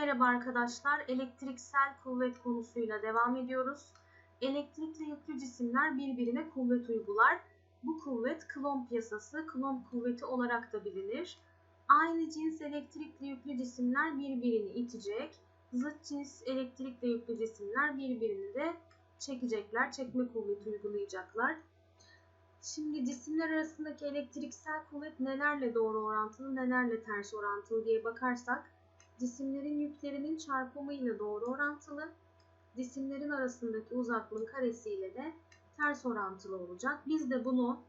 Merhaba arkadaşlar, elektriksel kuvvet konusuyla devam ediyoruz. Elektrikle yüklü cisimler birbirine kuvvet uygular. Bu kuvvet Coulomb yasası, Coulomb kuvveti olarak da bilinir. Aynı cins elektrikle yüklü cisimler birbirini itecek. Zıt cins elektrikle yüklü cisimler birbirini de çekecekler, çekme kuvveti uygulayacaklar. Şimdi cisimler arasındaki elektriksel kuvvet nelerle doğru orantılı, nelerle ters orantılı diye bakarsak cisimlerin yüklerinin çarpımı ile doğru orantılı, cisimlerin arasındaki uzaklığın karesiyle de ters orantılı olacak. Biz de bunu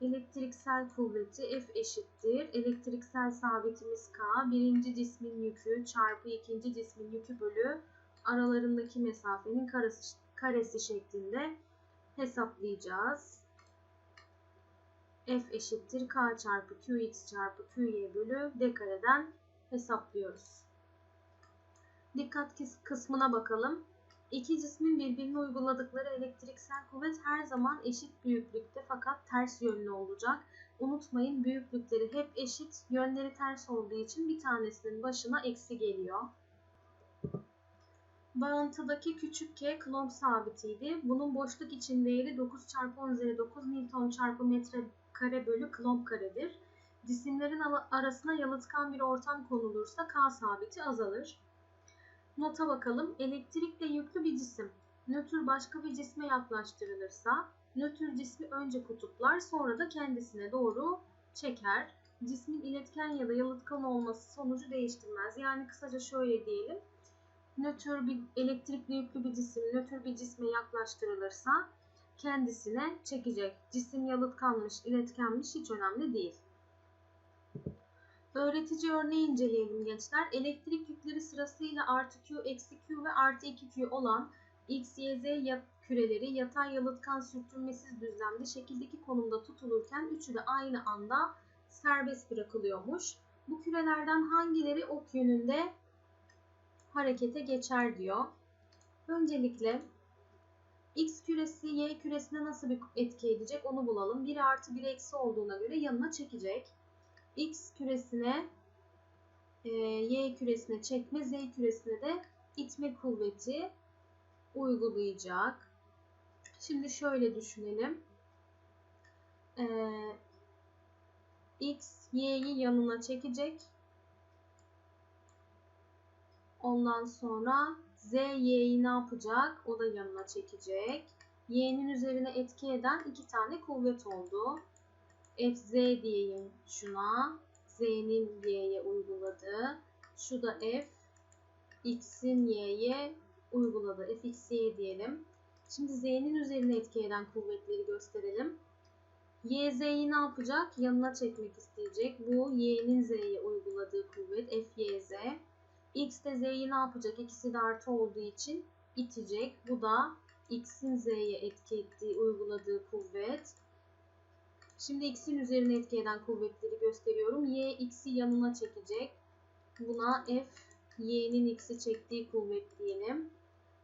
elektriksel kuvveti F eşittir. Elektriksel sabitimiz K. Birinci cismin yükü çarpı ikinci cismin yükü bölü aralarındaki mesafenin karesi, karesi şeklinde hesaplayacağız. F eşittir K çarpı Qx çarpı Qy bölü D kareden hesaplıyoruz. Dikkat kısmına bakalım. İki cismin birbirine uyguladıkları elektriksel kuvvet her zaman eşit büyüklükte fakat ters yönlü olacak. Unutmayın büyüklükleri hep eşit, yönleri ters olduğu için bir tanesinin başına eksi geliyor. Bağıntıdaki küçük k Coulomb sabitiydi. Bunun boşluk için değeri 9 çarpı 10 üzeri 9 Newton çarpı metre kare bölü Coulomb karedir. Cisimlerin arasına yalıtkan bir ortam konulursa K sabiti azalır. Nota bakalım. Elektrikle yüklü bir cisim nötr başka bir cisme yaklaştırılırsa nötr cismi önce kutuplar sonra da kendisine doğru çeker. Cismin iletken ya da yalıtkan olması sonucu değiştirmez. Yani kısaca şöyle diyelim. Nötr bir elektrikle yüklü bir cisim nötr bir cisme yaklaştırılırsa kendisine çekecek. Cisim yalıtkanmış, iletkenmiş hiç önemli değil. Öğretici örneği inceleyelim gençler. Elektrik yükleri sırasıyla artı Q, eksi Q ve artı 2Q olan X, Y, Z küreleri yatay yalıtkan sürtünmesiz düzlemde şekildeki konumda tutulurken üçü de aynı anda serbest bırakılıyormuş. Bu kürelerden hangileri ok yönünde harekete geçer diyor. Öncelikle X küresi Y küresine nasıl bir etki edecek onu bulalım. 1 artı 1 eksi olduğuna göre yanına çekecek. X küresine e, Y küresine çekme, Z küresine de itme kuvveti uygulayacak. Şimdi şöyle düşünelim. E, X, Y'yi yanına çekecek. Ondan sonra Z, Y'yi ne yapacak? O da yanına çekecek. Y'nin üzerine etki eden iki tane kuvvet oldu. Fz diyeyim şuna. Z'nin Y'ye uyguladığı. Şu da F X'in Y'ye uyguladığı. Fxy diyelim. Şimdi Z'nin üzerine etki eden kuvvetleri gösterelim. Y, Z'yi ne yapacak? Yanına çekmek isteyecek. Bu Y'nin Z'ye uyguladığı kuvvet F, Y, Z. X de Z'yi ne yapacak? İkisi de artı olduğu için itecek. Bu da X'in Z'ye etki ettiği, uyguladığı kuvvet. Şimdi x'in üzerine etki eden kuvvetleri gösteriyorum. y x'i yanına çekecek. Buna f y'nin x'i çektiği kuvvet diyelim.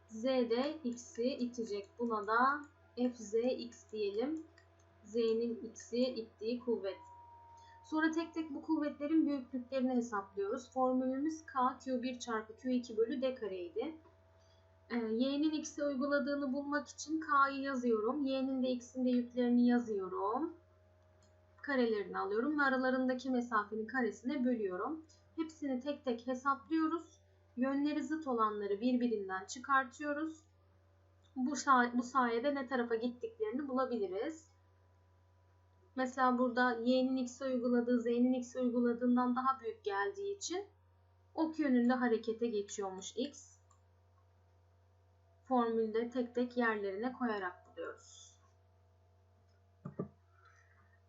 z de x'i itecek. Buna da f z x diyelim. z'nin x'i ittiği kuvvet. Sonra tek tek bu kuvvetlerin büyüklüklerini hesaplıyoruz. Formülümüz k q1 çarpı q2 bölü d kareydi. Ee, y'nin x'e uyguladığını bulmak için k'yı yazıyorum. y'nin de x'in de yüklerini yazıyorum karelerini alıyorum ve aralarındaki mesafenin karesine bölüyorum. Hepsini tek tek hesaplıyoruz. Yönleri zıt olanları birbirinden çıkartıyoruz. Bu, bu sayede ne tarafa gittiklerini bulabiliriz. Mesela burada y'nin x'e uyguladığı z'nin x'e uyguladığından daha büyük geldiği için ok yönünde harekete geçiyormuş x. Formülde tek tek yerlerine koyarak buluyoruz.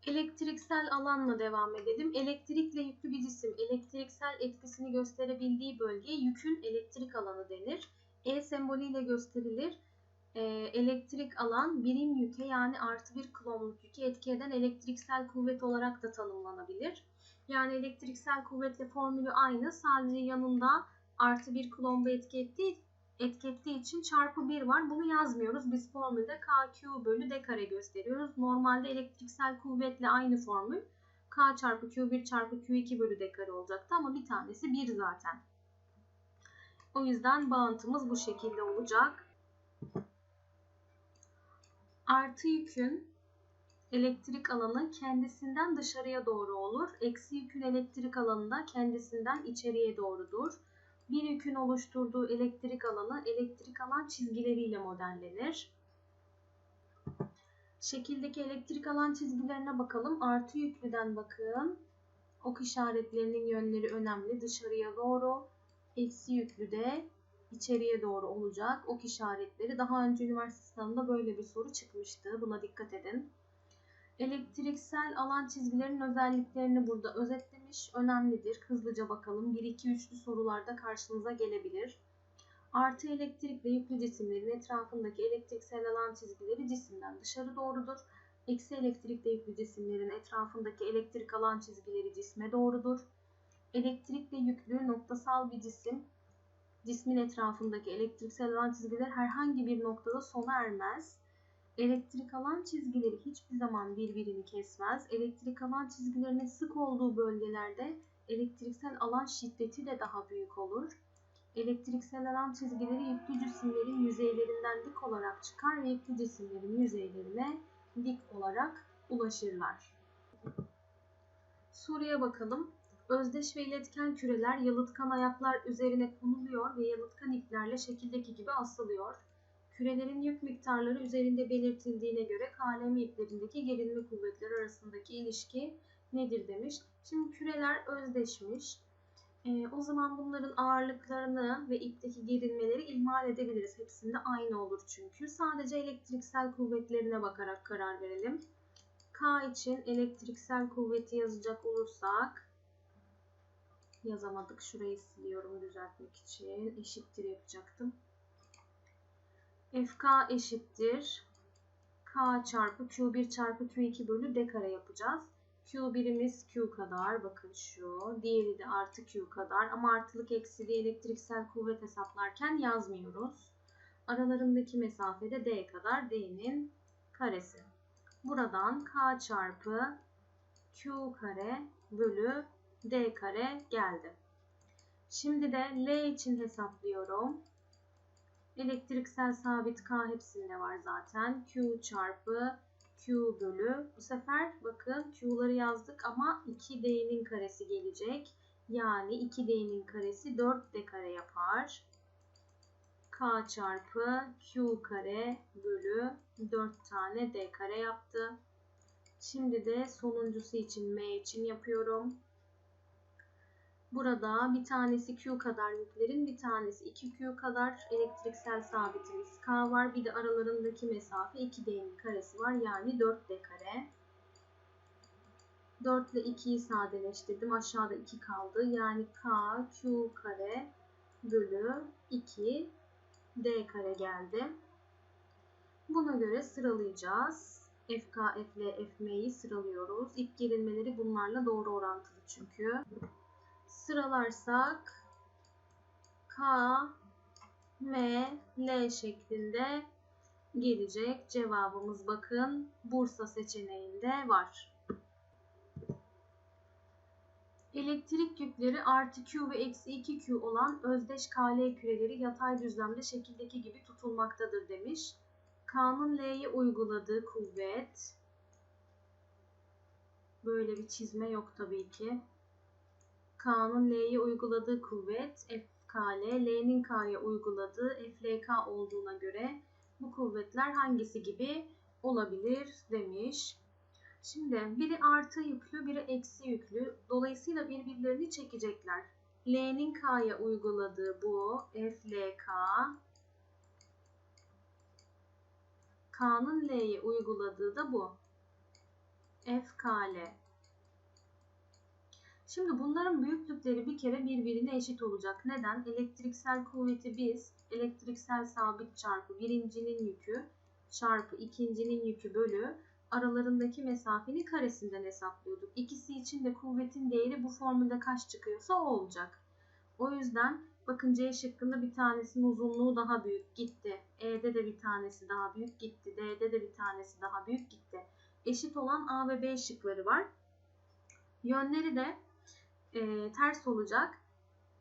Elektriksel alanla devam edelim. Elektrikle yüklü bir cisim elektriksel etkisini gösterebildiği bölgeye yükün elektrik alanı denir. E sembolüyle gösterilir. E, elektrik alan birim yüke yani artı bir kulomluk yüke etki eden elektriksel kuvvet olarak da tanımlanabilir. Yani elektriksel kuvvetle formülü aynı sadece yanında artı bir kulomba etki ettiği etki ettiği için çarpı 1 var. Bunu yazmıyoruz. Biz formülde KQ bölü D kare gösteriyoruz. Normalde elektriksel kuvvetle aynı formül. K çarpı Q1 çarpı Q2 bölü D kare olacaktı ama bir tanesi 1 zaten. O yüzden bağıntımız bu şekilde olacak. Artı yükün elektrik alanı kendisinden dışarıya doğru olur. Eksi yükün elektrik alanı da kendisinden içeriye doğrudur. Bir yükün oluşturduğu elektrik alanı elektrik alan çizgileriyle modellenir. Şekildeki elektrik alan çizgilerine bakalım. Artı yüklüden bakın. Ok işaretlerinin yönleri önemli. Dışarıya doğru. Eksi yüklü de içeriye doğru olacak. Ok işaretleri. Daha önce üniversite sınavında böyle bir soru çıkmıştı. Buna dikkat edin. Elektriksel alan çizgilerinin özelliklerini burada özetlemiş. Önemlidir. Hızlıca bakalım. 1, 2, 3'lü sorularda karşınıza gelebilir. Artı elektrikle yüklü cisimlerin etrafındaki elektriksel alan çizgileri cisimden dışarı doğrudur. Eksi elektrikle yüklü cisimlerin etrafındaki elektrik alan çizgileri cisme doğrudur. Elektrikle yüklü noktasal bir cisim, cismin etrafındaki elektriksel alan çizgileri herhangi bir noktada sona ermez. Elektrik alan çizgileri hiçbir zaman birbirini kesmez. Elektrik alan çizgilerinin sık olduğu bölgelerde elektriksel alan şiddeti de daha büyük olur. Elektriksel alan çizgileri yüklü cisimlerin yüzeylerinden dik olarak çıkar ve yüklü cisimlerin yüzeylerine dik olarak ulaşırlar. Soruya bakalım. Özdeş ve iletken küreler yalıtkan ayaklar üzerine konuluyor ve yalıtkan iplerle şekildeki gibi asılıyor. Kürelerin yük miktarları üzerinde belirtildiğine göre KLM iplerindeki gerilme kuvvetleri arasındaki ilişki nedir demiş. Şimdi küreler özdeşmiş. Ee, o zaman bunların ağırlıklarını ve ipteki gerilmeleri ihmal edebiliriz. Hepsinde aynı olur çünkü. Sadece elektriksel kuvvetlerine bakarak karar verelim. K için elektriksel kuvveti yazacak olursak yazamadık. Şurayı siliyorum düzeltmek için. Eşittir yapacaktım. FK eşittir. K çarpı Q1 çarpı Q2 bölü D kare yapacağız. Q birimiz Q kadar. Bakın şu. Diğeri de artı Q kadar. Ama artılık eksili elektriksel kuvvet hesaplarken yazmıyoruz. Aralarındaki mesafe de D kadar. D'nin karesi. Buradan K çarpı Q kare bölü D kare geldi. Şimdi de L için hesaplıyorum. Elektriksel sabit K hepsinde var zaten. Q çarpı Q bölü. Bu sefer bakın Q'ları yazdık ama 2D'nin karesi gelecek. Yani 2D'nin karesi 4D kare yapar. K çarpı Q kare bölü 4 tane D kare yaptı. Şimdi de sonuncusu için M için yapıyorum. Burada bir tanesi Q kadar yüklerin, bir tanesi 2Q kadar elektriksel sabitimiz K var. Bir de aralarındaki mesafe 2D'nin karesi var. Yani 4D kare. 4 ile 2'yi sadeleştirdim. Aşağıda 2 kaldı. Yani K, Q kare bölü 2 D kare geldi. Buna göre sıralayacağız. FK, FL, FM'yi sıralıyoruz. İp gerilmeleri bunlarla doğru orantılı çünkü sıralarsak K, M, L şeklinde gelecek. Cevabımız bakın Bursa seçeneğinde var. Elektrik yükleri artı Q ve eksi 2Q olan özdeş KL küreleri yatay düzlemde şekildeki gibi tutulmaktadır demiş. K'nın L'ye uyguladığı kuvvet böyle bir çizme yok tabii ki. K'nın L'ye uyguladığı kuvvet FKL, L'nin K'ya uyguladığı FLK olduğuna göre bu kuvvetler hangisi gibi olabilir demiş. Şimdi biri artı yüklü, biri eksi yüklü. Dolayısıyla birbirlerini çekecekler. L'nin K'ya uyguladığı bu FLK, K'nın L'ye uyguladığı da bu FKL. Şimdi bunların büyüklükleri bir kere birbirine eşit olacak. Neden? Elektriksel kuvveti biz elektriksel sabit çarpı birincinin yükü çarpı ikincinin yükü bölü aralarındaki mesafenin karesinden hesaplıyorduk. İkisi için de kuvvetin değeri bu formülde kaç çıkıyorsa o olacak. O yüzden bakın C şıkkında bir tanesinin uzunluğu daha büyük gitti. E'de de bir tanesi daha büyük gitti. D'de de bir tanesi daha büyük gitti. Eşit olan A ve B şıkları var. Yönleri de e, ters olacak.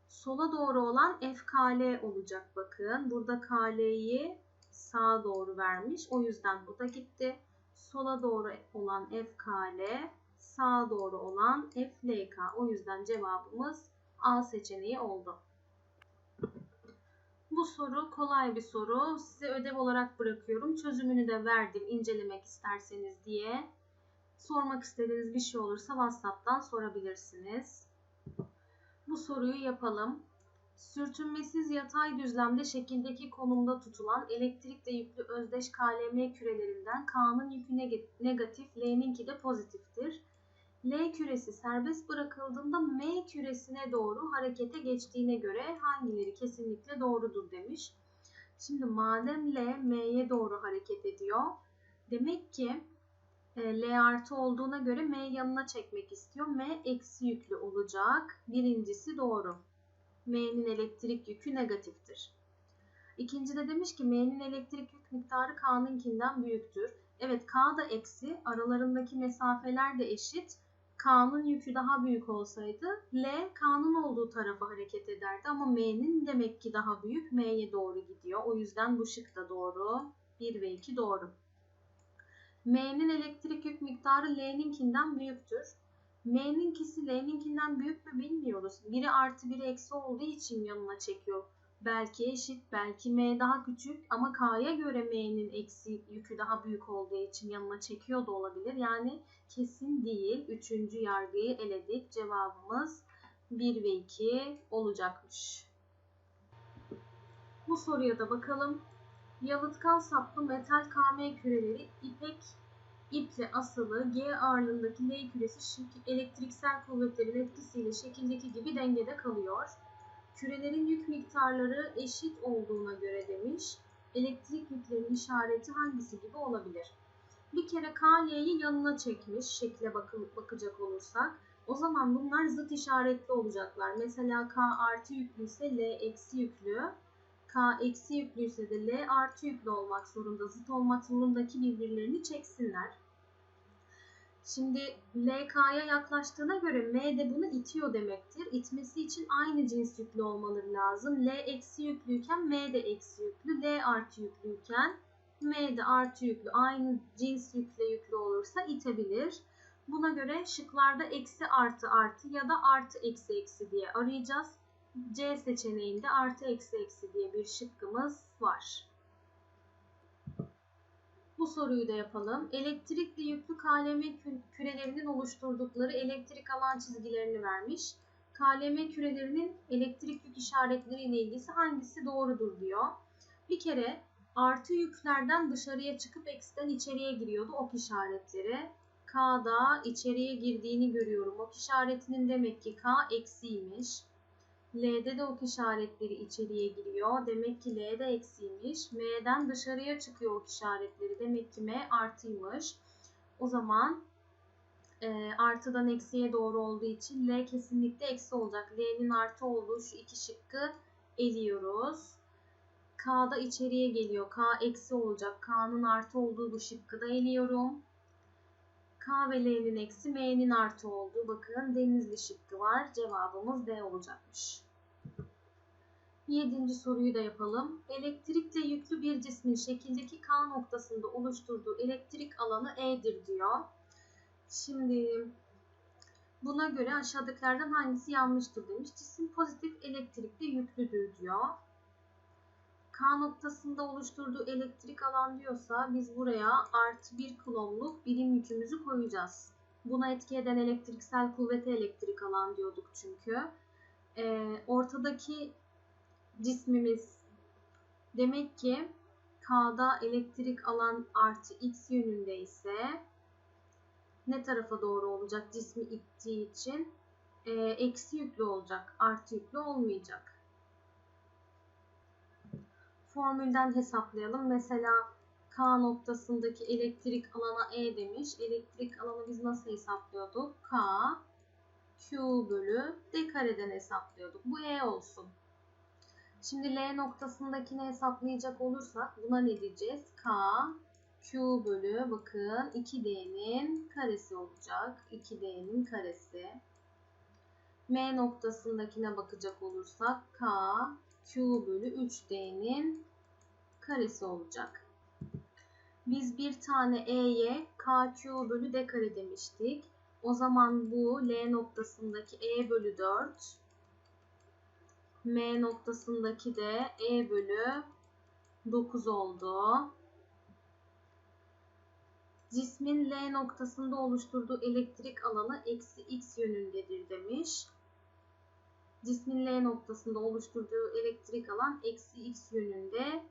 Sola doğru olan FKL olacak bakın. Burada KL'yi sağa doğru vermiş. O yüzden bu da gitti. Sola doğru olan FKL, sağa doğru olan FLK. O yüzden cevabımız A seçeneği oldu. Bu soru kolay bir soru. Size ödev olarak bırakıyorum. Çözümünü de verdim incelemek isterseniz diye. Sormak istediğiniz bir şey olursa WhatsApp'tan sorabilirsiniz. Bu soruyu yapalım. Sürtünmesiz yatay düzlemde şekildeki konumda tutulan elektrikle yüklü özdeş KLM kürelerinden K'nın yükü negatif, L'ninki de pozitiftir. L küresi serbest bırakıldığında M küresine doğru harekete geçtiğine göre hangileri kesinlikle doğrudur demiş. Şimdi madem L M'ye doğru hareket ediyor. Demek ki L artı olduğuna göre M yanına çekmek istiyor. M eksi yüklü olacak. Birincisi doğru. M'nin elektrik yükü negatiftir. İkinci de demiş ki M'nin elektrik yük miktarı K'nınkinden büyüktür. Evet K da eksi. Aralarındaki mesafeler de eşit. K'nın yükü daha büyük olsaydı L K'nın olduğu tarafa hareket ederdi ama M'nin demek ki daha büyük M'ye doğru gidiyor. O yüzden bu şık da doğru. 1 ve 2 doğru. M'nin elektrik yük miktarı L'ninkinden büyüktür. M'ninkisi L'ninkinden büyük mü bilmiyoruz. Biri artı biri eksi olduğu için yanına çekiyor. Belki eşit, belki M daha küçük ama K'ya göre M'nin eksi yükü daha büyük olduğu için yanına çekiyor da olabilir. Yani kesin değil. Üçüncü yargıyı eledik. Cevabımız 1 ve 2 olacakmış. Bu soruya da bakalım. Yalıtkan saplı metal KM küreleri ipek iple asılı G ağırlığındaki L küresi elektriksel kuvvetlerin etkisiyle şekildeki gibi dengede kalıyor. Kürelerin yük miktarları eşit olduğuna göre demiş. Elektrik yüklerinin işareti hangisi gibi olabilir? Bir kere KL'yi yanına çekmiş şekle bakıp bakacak olursak. O zaman bunlar zıt işaretli olacaklar. Mesela K artı yüklü ise L eksi yüklü. K eksi yüklü ise de L artı yüklü olmak zorunda. Zıt olmak zorundaki birbirlerini çeksinler. Şimdi LK'ya yaklaştığına göre M de bunu itiyor demektir. İtmesi için aynı cins yüklü olmaları lazım. L eksi yüklüyken M de eksi yüklü. L artı yüklüyken M de artı yüklü. Aynı cins yükle yüklü olursa itebilir. Buna göre şıklarda eksi artı artı ya da artı eksi eksi diye arayacağız. C seçeneğinde artı eksi eksi diye bir şıkkımız var. Bu soruyu da yapalım. Elektrikli yüklü KLM kürelerinin oluşturdukları elektrik alan çizgilerini vermiş. KLM kürelerinin elektrik yük işaretleri ile ilgisi hangisi doğrudur diyor. Bir kere artı yüklerden dışarıya çıkıp eksiden içeriye giriyordu ok işaretleri. K'da içeriye girdiğini görüyorum. Ok işaretinin demek ki K eksiymiş. L'de de ok işaretleri içeriye giriyor. Demek ki L de eksiymiş. M'den dışarıya çıkıyor ok işaretleri. Demek ki M artıymış. O zaman e, artıdan eksiye doğru olduğu için L kesinlikle eksi olacak. L'nin artı olduğu şu iki şıkkı eliyoruz. K'da içeriye geliyor. K eksi olacak. K'nın artı olduğu bu şıkkı da eliyorum. K ve L'nin eksi M'nin artı olduğu bakın denizli şıkkı var. Cevabımız D olacakmış. Yedinci soruyu da yapalım. Elektrikle yüklü bir cismin şekildeki K noktasında oluşturduğu elektrik alanı E'dir diyor. Şimdi buna göre aşağıdakilerden hangisi yanlıştır demiş. Cisim pozitif elektrikle yüklüdür diyor. K noktasında oluşturduğu elektrik alan diyorsa biz buraya artı bir kulomluk birim yükümüzü koyacağız. Buna etki eden elektriksel kuvvete elektrik alan diyorduk çünkü. Ee, ortadaki cismimiz demek ki K'da elektrik alan artı x yönünde ise ne tarafa doğru olacak cismi ittiği için? Ee, eksi yüklü olacak, artı yüklü olmayacak formülden hesaplayalım. Mesela K noktasındaki elektrik alana E demiş. Elektrik alanı biz nasıl hesaplıyorduk? K Q bölü D kareden hesaplıyorduk. Bu E olsun. Şimdi L noktasındakini hesaplayacak olursak buna ne diyeceğiz? K Q bölü bakın 2D'nin karesi olacak. 2D'nin karesi. M noktasındakine bakacak olursak K Q bölü 3D'nin karesi olacak. Biz bir tane E'ye KQ bölü D kare demiştik. O zaman bu L noktasındaki E bölü 4 M noktasındaki de E bölü 9 oldu. Cismin L noktasında oluşturduğu elektrik alanı eksi x yönündedir demiş. Cismin L noktasında oluşturduğu elektrik alan eksi x yönünde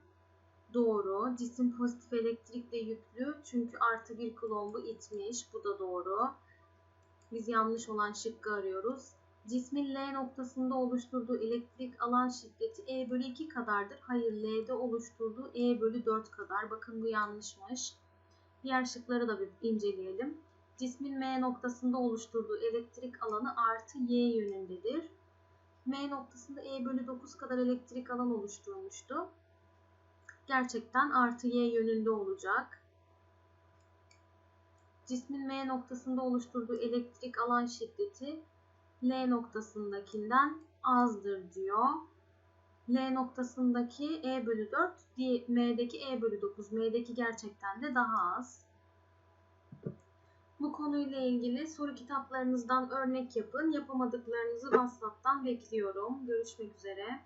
doğru. Cisim pozitif elektrikle yüklü çünkü artı bir kulombu itmiş. Bu da doğru. Biz yanlış olan şıkkı arıyoruz. Cismin L noktasında oluşturduğu elektrik alan şiddeti E bölü 2 kadardır. Hayır L'de oluşturduğu E bölü 4 kadar. Bakın bu yanlışmış. Diğer şıkları da bir inceleyelim. Cismin M noktasında oluşturduğu elektrik alanı artı Y yönündedir. M noktasında E bölü 9 kadar elektrik alan oluşturmuştu. Gerçekten artı Y yönünde olacak. Cismin M noktasında oluşturduğu elektrik alan şiddeti L noktasındakinden azdır diyor. L noktasındaki E bölü 4, M'deki E bölü 9. M'deki gerçekten de daha az. Bu konuyla ilgili soru kitaplarınızdan örnek yapın. Yapamadıklarınızı WhatsApp'tan bekliyorum. Görüşmek üzere.